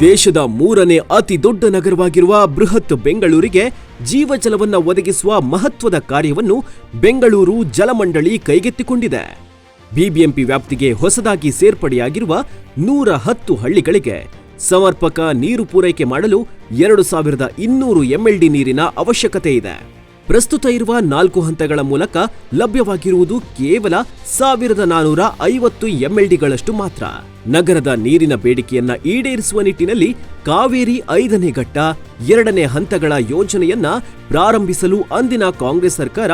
ದೇಶದ ಮೂರನೇ ಅತಿ ದೊಡ್ಡ ನಗರವಾಗಿರುವ ಬೃಹತ್ ಬೆಂಗಳೂರಿಗೆ ಜೀವಜಲವನ್ನು ಒದಗಿಸುವ ಮಹತ್ವದ ಕಾರ್ಯವನ್ನು ಬೆಂಗಳೂರು ಜಲಮಂಡಳಿ ಕೈಗೆತ್ತಿಕೊಂಡಿದೆ. ಬಿಬಿಎಂಪಿ ವ್ಯಾಪ್ತಿಗೆ ಹೊಸದಾಗಿ ಸೇರ್ಪಡೆಯಾಗಿರುವ ನೂರ ಹತ್ತು ಹಳ್ಳಿಗಳಿಗೆ ಸಮರ್ಪಕ ನೀರು ಪೂರೈಕೆ ಮಾಡಲು ಎರಡು ಸಾವಿರದ ಇನ್ನೂರು ಎಂಎಲ್ಡಿ ನೀರಿನ ಅವಶ್ಯಕತೆ ಇದೆ. ಪ್ರಸ್ತುತ ಇರುವ ನಾಲ್ಕು ಹಂತಗಳ ಮೂಲಕ ಲಭ್ಯವಾಗಿರುವುದು ಕೇವಲ ಸಾವಿರದ ನಾನೂರ ಐವತ್ತು ಎಂಎಲ್ಡಿಗಳಷ್ಟು ಮಾತ್ರ. ನಗರದ ನೀರಿನ ಬೇಡಿಕೆಯನ್ನ ಈಡೇರಿಸುವ ನಿಟ್ಟಿನಲ್ಲಿ ಕಾವೇರಿ ಐದನೇ ಘಟ್ಟ, ಎರಡನೇ ಹಂತಗಳ ಯೋಜನೆಯನ್ನ ಪ್ರಾರಂಭಿಸಲು ಅಂದಿನ ಕಾಂಗ್ರೆಸ್ ಸರ್ಕಾರ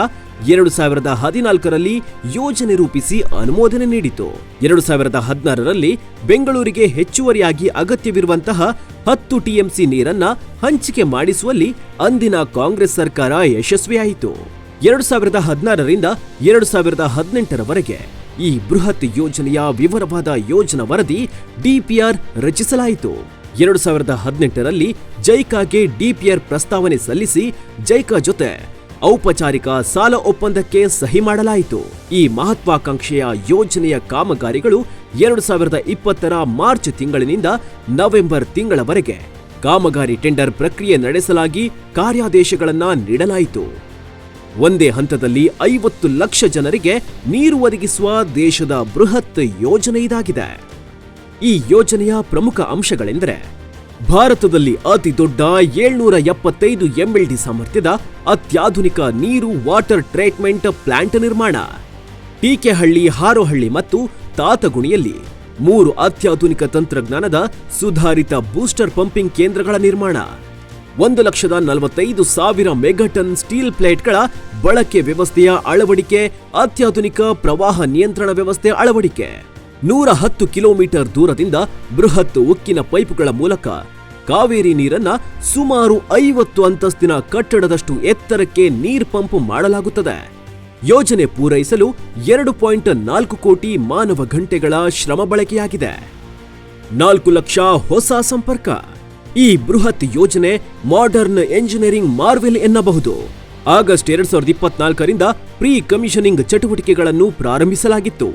ಎರಡು ಸಾವಿರದ ಹದಿನಾಲ್ಕರಲ್ಲಿ ಯೋಜನೆ ರೂಪಿಸಿ ಅನುಮೋದನೆ ನೀಡಿತು. ಎರಡು ಸಾವಿರದ ಹದಿನಾರರಲ್ಲಿ ಬೆಂಗಳೂರಿಗೆ ಹೆಚ್ಚುವರಿಯಾಗಿ ಅಗತ್ಯವಿರುವಂತಹ ಹತ್ತು ಟಿಎಂಸಿ ನೀರನ್ನ ಹಂಚಿಕೆ ಮಾಡಿಸುವಲ್ಲಿ ಅಂದಿನ ಕಾಂಗ್ರೆಸ್ ಸರ್ಕಾರ ಯಶಸ್ವಿಯಾಯಿತು. ಎರಡು ಸಾವಿರದ ಹದಿನಾರರಿಂದ ಎರಡು ಸಾವಿರದ ಹದಿನೆಂಟರವರೆಗೆ ಈ ಬೃಹತ್ ಯೋಜನೆಯ ವಿವರವಾದ ಯೋಜನಾ ವರದಿ ಡಿಪಿಆರ್ ರಚಿಸಲಾಯಿತು. ಎರಡು ಸಾವಿರದ ಹದಿನೆಂಟರಲ್ಲಿ ಜೈಕಾಗೆ ಡಿಪಿಆರ್ ಪ್ರಸ್ತಾವನೆ ಸಲ್ಲಿಸಿ ಜೈಕಾ ಜೊತೆ ಔಪಚಾರಿಕ ಸಾಲ ಒಪ್ಪಂದಕ್ಕೆ ಸಹಿ ಮಾಡಲಾಯಿತು. ಈ ಮಹತ್ವಾಕಾಂಕ್ಷೆಯ ಯೋಜನೆಯ ಕಾಮಗಾರಿಗಳು ಎರಡು ಸಾವಿರದ ಇಪ್ಪತ್ತರ ಮಾರ್ಚ್ ತಿಂಗಳಿನಿಂದ ನವೆಂಬರ್ ತಿಂಗಳವರೆಗೆ ಕಾಮಗಾರಿ ಟೆಂಡರ್ ಪ್ರಕ್ರಿಯೆ ನಡೆಸಲಾಗಿ ಕಾರ್ಯಾದೇಶಗಳನ್ನು ನೀಡಲಾಯಿತು. ಒಂದೇ ಹಂತದಲ್ಲಿ ಐವತ್ತು ಲಕ್ಷ ಜನರಿಗೆ ನೀರು ಒದಗಿಸುವ ದೇಶದ ಬೃಹತ್ ಯೋಜನೆ ಇದಾಗಿದೆ. ಈ ಯೋಜನೆಯ ಪ್ರಮುಖ ಅಂಶಗಳೆಂದರೆ, ಭಾರತದಲ್ಲಿ ಅತಿ ದೊಡ್ಡ ಏಳ್ನೂರ ಎಪ್ಪತ್ತೈದು ಎಂಎಲ್ಡಿ ಸಾಮರ್ಥ್ಯದ ಅತ್ಯಾಧುನಿಕ ನೀರು ವಾಟರ್ ಟ್ರೀಟ್ಮೆಂಟ್ ಪ್ಲಾಂಟ್ ನಿರ್ಮಾಣ. ಟೀಕೆಹಳ್ಳಿ, ಹಾರೋಹಳ್ಳಿ ಮತ್ತು ತಾತಗುಣಿಯಲ್ಲಿ ಮೂರು ಅತ್ಯಾಧುನಿಕ ತಂತ್ರಜ್ಞಾನದ ಸುಧಾರಿತ ಬೂಸ್ಟರ್ ಪಂಪಿಂಗ್ ಕೇಂದ್ರಗಳ ನಿರ್ಮಾಣ. ಒಂದು ಲಕ್ಷದ ನಲವತ್ತೈದು ಸಾವಿರ ಮೆಗಾಟನ್ ಸ್ಟೀಲ್ ಪ್ಲೇಟ್ಗಳ ಬಳಕೆ ವ್ಯವಸ್ಥೆಯ ಅಳವಡಿಕೆ, ಅತ್ಯಾಧುನಿಕ ಪ್ರವಾಹ ನಿಯಂತ್ರಣ ವ್ಯವಸ್ಥೆ ಅಳವಡಿಕೆ. ನೂರ ಹತ್ತು ಕಿಲೋಮೀಟರ್ ದೂರದಿಂದ ಬೃಹತ್ ಉಕ್ಕಿನ ಪೈಪುಗಳ ಮೂಲಕ ಕಾವೇರಿ ನೀರನ್ನ ಸುಮಾರು ಐವತ್ತು ಅಂತಸ್ತಿನ ಕಟ್ಟಡದಷ್ಟು ಎತ್ತರಕ್ಕೆ ನೀರ್ ಪಂಪ್ ಮಾಡಲಾಗುತ್ತದೆ. ಯೋಜನೆ ಪೂರೈಸಲು ಎರಡು ಪಾಯಿಂಟ್ ನಾಲ್ಕು ಕೋಟಿ ಮಾನವ ಗಂಟೆಗಳ ಶ್ರಮ ಬಳಕೆಯಾಗಿದೆ. ನಾಲ್ಕು ಲಕ್ಷ ಹೊಸ ಸಂಪರ್ಕ. ಈ ಬೃಹತ್ ಯೋಜನೆ ಮಾಡರ್ನ್ ಎಂಜಿನಿಯರಿಂಗ್ ಮಾರ್ವೆಲ್ ಎನ್ನಬಹುದು. ಆಗಸ್ಟ್ ಎರಡ್ ಸಾವಿರದ ಇಪ್ಪತ್ನಾಲ್ಕರಿಂದ ಪ್ರೀ ಕಮಿಷನಿಂಗ್ ಚಟುವಟಿಕೆಗಳನ್ನು ಪ್ರಾರಂಭಿಸಲಾಗಿತ್ತು.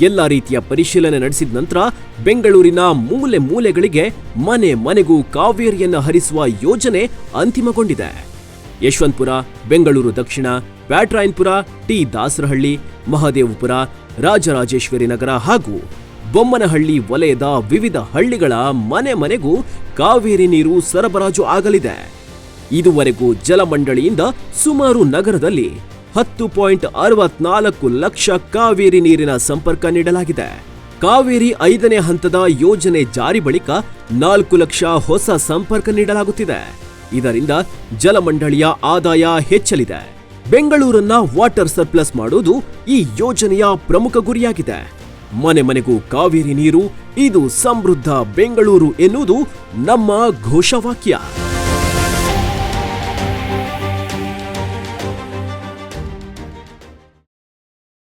ಎಲ್ಲ ರೀತಿಯ ಪರಿಶೀಲನೆ ನಡೆಸಿದ ನಂತರ ಬೆಂಗಳೂರಿನ ಮೂಲೆ ಮೂಲೆಗಳಿಗೆ ಮನೆ ಮನೆಗೂ ಕಾವೇರಿಯನ್ನು ಹರಿಸುವ ಯೋಜನೆ ಅಂತಿಮಗೊಂಡಿದೆ. ಯಶವಂತಪುರ, ಬೆಂಗಳೂರು ದಕ್ಷಿಣ ಬ್ಯಾಟ್ರಾಯನ್ಪುರ ಟಿ ದಾಸರಹಳ್ಳಿ, ಮಹದೇವಪುರ, ರಾಜರಾಜೇಶ್ವರಿ ನಗರ ಹಾಗೂ ಬೊಮ್ಮನಹಳ್ಳಿ ವಲಯದ ವಿವಿಧ ಹಳ್ಳಿಗಳ ಮನೆ ಮನೆಗೂ ಕಾವೇರಿ ನೀರು ಸರಬರಾಜು ಆಗಲಿದೆ. ಇದುವರೆಗೂ ಜಲಮಂಡಳಿಯಿಂದ ಸುಮಾರು ನಗರದಲ್ಲಿ ಹತ್ತು ಪಾಯಿಂಟ್ ಅರವತ್ನಾಲ್ಕು ಲಕ್ಷ ಕಾವೇರಿ ನೀರಿನ ಸಂಪರ್ಕ ನೀಡಲಾಗಿದೆ. ಕಾವೇರಿ ಐದನೇ ಹಂತದ ಯೋಜನೆ ಜಾರಿ ಬಳಿಕ ನಾಲ್ಕು ಲಕ್ಷ ಹೊಸ ಸಂಪರ್ಕ ನೀಡಲಾಗುತ್ತಿದೆ. ಇದರಿಂದ ಜಲಮಂಡಳಿಯ ಆದಾಯ ಹೆಚ್ಚಲಿದೆ. ಬೆಂಗಳೂರನ್ನ ವಾಟರ್ ಸರ್ಪ್ಲಸ್ ಮಾಡುವುದು ಈ ಯೋಜನೆಯ ಪ್ರಮುಖ ಗುರಿಯಾಗಿದೆ. ಮನೆ ಮನೆಗೂ ಕಾವೇರಿ ನೀರು ಇದು ಸಮೃದ್ಧ ಬೆಂಗಳೂರು ಎನ್ನುವುದು ನಮ್ಮ ಘೋಷವಾಕ್ಯ.